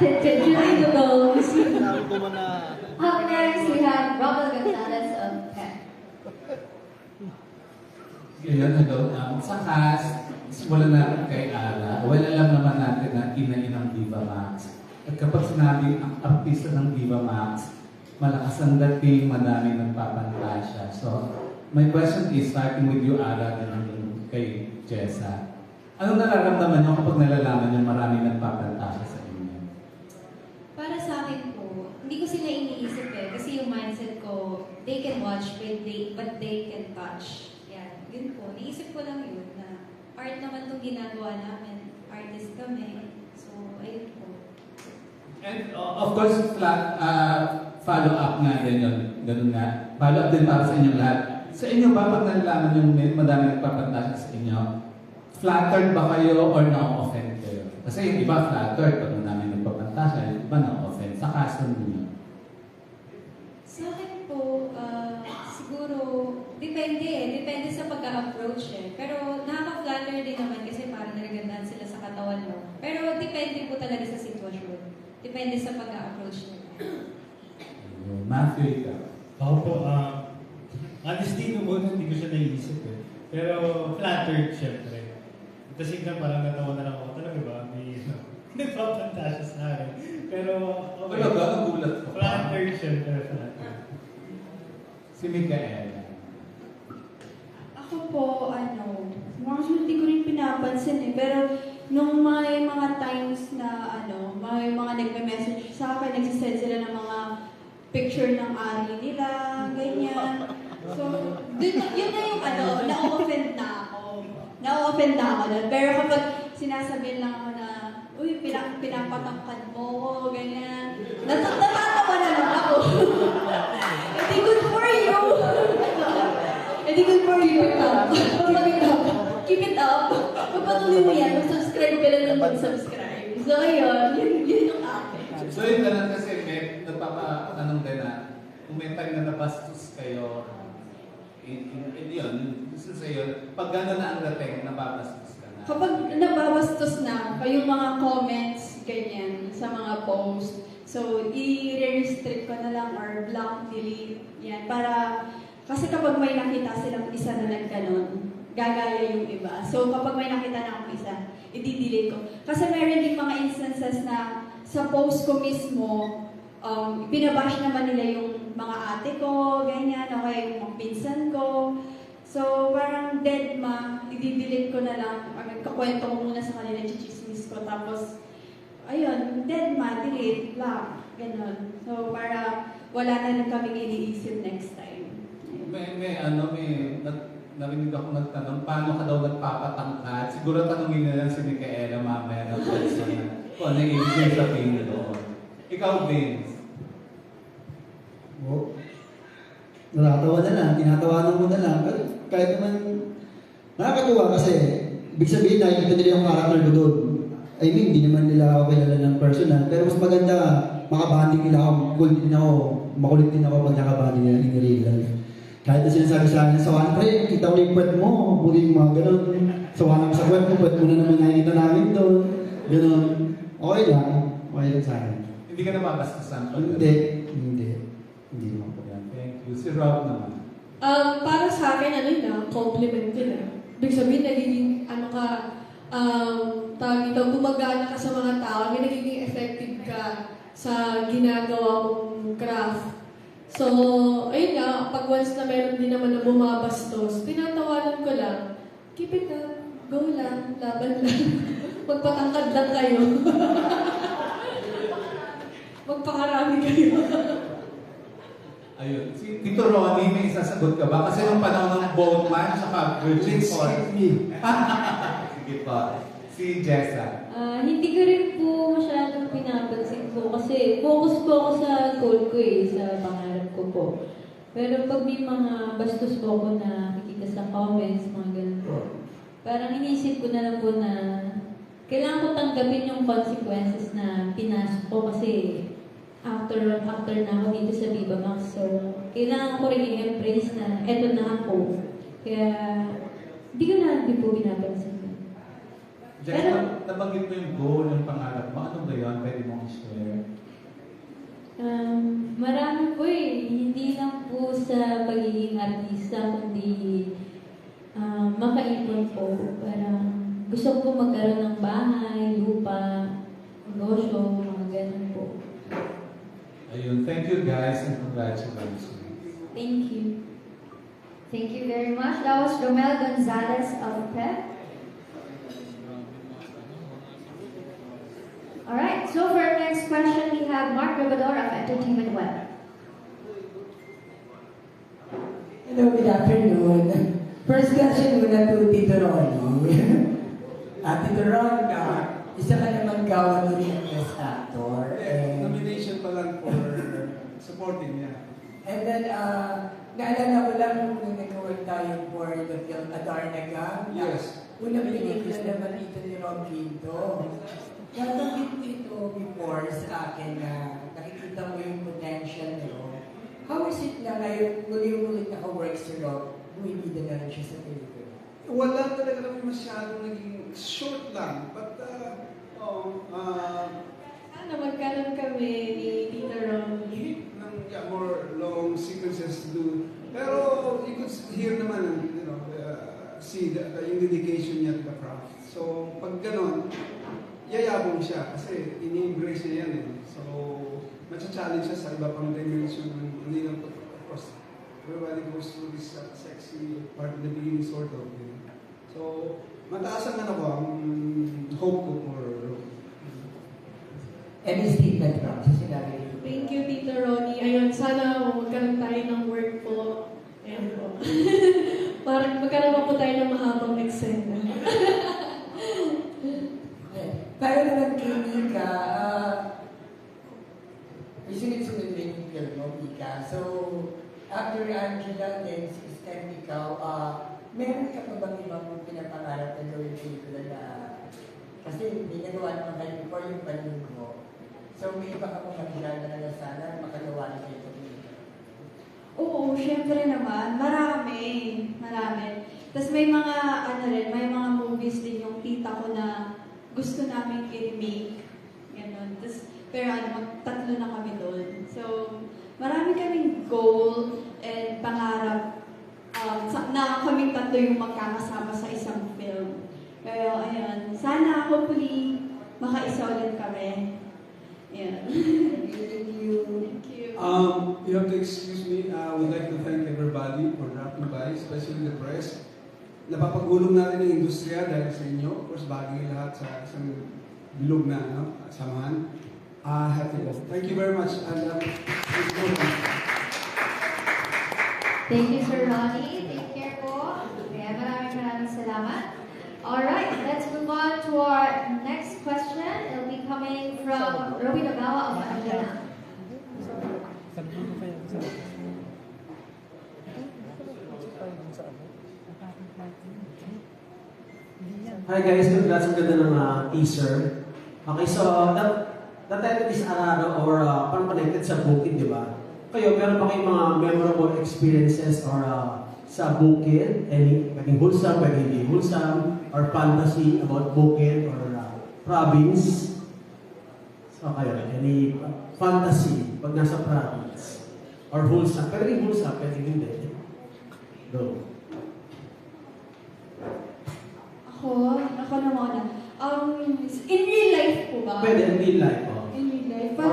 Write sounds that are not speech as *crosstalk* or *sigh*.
Ko man na... Up next, we have Robert Gonzalez of PEP. Ngayon, hello. Um, sa cast, simulan natin kay Ara. Well, alam naman natin na ina ng Viva Max. At kapag sinabing ang artista ng Viva Max, malakas ang dating, madami nagpapantasya. So, my question is, starting with you, Ara, and kay Jessa. Anong nararamdaman niyo kapag nalalaman niyo maraming nagpapantasya sa inyo? Para sa akin po, hindi ko sila iniisip eh. Kasi yung mindset ko, they can watch, but they, but they can touch. Yan, yun po. Niisip ko lang yun na art naman itong ginagawa namin. Artist kami. So, ayun po. And uh, of course, flat, uh, follow up nga din yun. Ganun nga. Follow up din para sa inyong lahat. Sa inyo ba, pag nalalaman yung madami nagpapantasya sa inyo, flattered ba kayo or na-offend kayo? Kasi yung iba flattered pag madami nagpapantasya, yung iba na-offend. Sa kaso ninyo. Depende eh. Depende sa pag-approach eh. Pero nakaka-flatter din naman kasi parang naragandahan sila sa katawan mo. Pero depende po talaga sa sitwasyon. Depende sa pag-approach nila. Ayun. Matthew, ikaw. Ako po, um, honestly, nung una, hindi ko siya naisip eh. Pero flattered, syempre. Kasi nga parang natawa na lang ako, talaga ba? May, *laughs* ano, nagpapantasya sa akin. Pero, okay. Talaga, nagulat ko. Flattered, syempre, flattered. Si Mikaela. Po, ano, actually hindi ko rin pinapansin eh. Pero nung may mga times na, ano, may mga nagme-message sa akin, nagsisend sila ng mga picture ng ari nila, ganyan. So, dun, yun na yung ano, na-offend na ako. Na-offend na ako. Pero kapag sinasabihin lang ako na, uy, pinap pinapatangkad mo ganyan. Nat natatawa na lang ako. *laughs* Hindi good for you. Hindi good for you. Keep it up. Keep it up. Keep it up. Pagpatuloy mo yan, mag-subscribe ka lang ng mag-subscribe. So, ayun. Yun, yun yung akin. So yun ganun kasi may nagpapatanong din na kung may time na nabastos kayo, in, in, in, yun, gusto sa yun, pag gano'n na ang dating, nababastos ka na. Kapag nababastos na, yung mga comments, ganyan, sa mga post, so, i-restrict ko na lang or block, delete, yan, para, kasi kapag may nakita silang isa na nagganon, gagaya yung iba. So, kapag may nakita na akong isa, i-delete ko. Kasi meron din mga instances na sa post ko mismo, um, binabash naman nila yung mga ate ko, ganyan, o kaya yung mga pinsan ko. So, parang dead ma, i-delete ko na lang, kakwento ko muna sa kanila, chichismis ko, tapos, ayun, dead ma, delete, block, ganon. So, para wala na lang kaming iniisip. Ayun. May, may ano, may, nat, narinig ako nagtanong, paano ka daw nagpapatangkad? Siguro tanongin na lang si Micaela mamaya ng personal. Kung ano yung ibig sabihin doon. Ikaw, Vince. Oh. Natatawa na lang, tinatawanan mo na lang. Pero kahit naman, nakakatuwa kasi, ibig sabihin nakikita nila yung character ko doon. I mean, hindi naman nila ako kilala ng personal. Pero mas maganda, makabanding nila ako, cool din ako, makulit din ako pag nakabanding nila in real life. Kahit na sinasabi sa akin, sawanan pre, kita yung puwet mo, buli yung mga ganun. Sawanan ko sa puwet mo, puwet mo na naman nakikita namin doon. Ganun. Okay lang, okay lang sa akin. Hindi ka nababastusan. pag- Hindi, hindi. Hindi naman po. Yan, Thank you. Si Rob naman. Um, para sa akin, ano yun ah, compliment yun ah. Ibig sabihin, nagiging, ano ka, um, tawag ito, gumagana ka sa mga tao, may nagiging effective ka sa ginagawa mong craft. So, ayun nga, pag once na meron din naman na bumabastos, tinatawanan ko lang, keep it up, go lang, laban lang. *laughs* Magpatangkad lang kayo. *laughs* Magpakarami kayo. Ayun. Si Tito Ronnie, may isasagot ka ba? Kasi nung panahon ng Bone Man, saka Virgin Force. Sige pa. Si Jessa. Ah, hindi ko rin po masyadong pinapansin po kasi focus po ako sa goal ko eh, sa pangarap ko po. Pero pag may mga bastos po ako na nakikita sa comments, mga ganun po, parang iniisip ko na lang po na kailangan ko tanggapin yung consequences na pinasok ko kasi after after na ako dito sa Viva Max. So, kailangan ko rin i-embrace na eto na ako. Kaya, hindi ko na din po pinapansin. Jessa, nabanggit mo yung goal, yung pangarap mo. Ano ba yun? pwede mong i-share? Um, marami po eh. Hindi lang po sa pagiging artista, kundi um, makaipon po. Parang gusto ko magkaroon ng bahay, lupa, negosyo, mga ganun po. Ayun, thank you guys and congratulations. Thank you. Thank you very much. That was Romel Gonzalez of PEP. Alright, so for our next question, have Mark Rabador of Entertainment Web. Hello, good afternoon. First question muna to Tito Ronnie. *laughs* Ah, Tito Ron, ah, isa ka naman gawa ni as actor. And, nomination pa lang for supporting niya. and then, uh, naalala ko lang nung nag-work tayo for the film Adarnaga. Yes. Unang pelikula naman ito ni Rob Quinto. Natanggit ito before sa akin na nakikita mo yung potential niyo. How is it na ngayon muli-ulit naka-work si Rob, bumibida na rin siya sa pelikula? Wala talaga kami masyadong naging short lang. But, uh, oh, uh, Sana magkaroon kami ni Tita Ronnie. ng, yeah, more long sequences to do. Pero you could hear naman, you know, uh, see the, the, yung dedication niya to the craft. So, pag ganon, yayabong siya kasi ini-embrace niya yan eh. So, matcha-challenge siya sa iba pang dimension ng hindi lang to across. Everybody goes through this uh, sexy part in the beginning sort of. You know. So, mataas ang ano ko, ang hope ko for Any statement lang sa sinabi niyo? Thank you, Tita Ronnie. Ayun, sana magkaroon tayo ng work po. Ayan po. *laughs* Parang magkaroon pa po tayo ng mahabang eksena. *laughs* Pero naman kay Mika, uh, yung film mo, Mika. So, after Angela, then si ikaw, uh, meron ka pa bang ibang pinapangarap na gawin pelikula na kasi hindi nagawa naman kayo before yung mo. So, may iba ka pang makilala na sana makagawa na kayo. Oo, syempre naman. Marami. Marami. Tapos may mga, ano rin, may mga movies din yung tita ko na gusto namin i-remake. Ganon. Tapos, pero ano, magtatlo na kami doon. So, marami kaming goal and pangarap um, sa, na kaming tatlo yung magkakasama sa isang film. Pero, ayun, sana hopefully makaisa ulit kami. Yan. *laughs* Thank you, thank. Um, you have to excuse me. I would like to thank everybody for dropping by, especially the press. Napapagulong natin ang industriya dahil sa inyo. Of course, bagay lahat sa isang bilog na ano, samahan. Uh, happy po. Thank you very much. And, uh, thank you. Sir Ronnie. Take care po. Kaya maraming maraming salamat. Alright, let's move on to our next question. It'll be coming from Roby Nagawa of Angela. Hi guys, congrats ang ganda ng uh, teaser. Okay, so that title is Araro or uh, parang connected sa bukid, di ba? Kayo, meron ba kayong mga memorable experiences or uh, sa bukid? Any, pwedeng wholesome, pwedeng hindi wholesome, or fantasy about bukid or uh, province? So kayo, any fantasy pag nasa province? Or wholesome, pwedeng wholesome, pwedeng hindi. Go. Ako, ako naman. Um, in real life po ba? Pwede, in real life. Oh.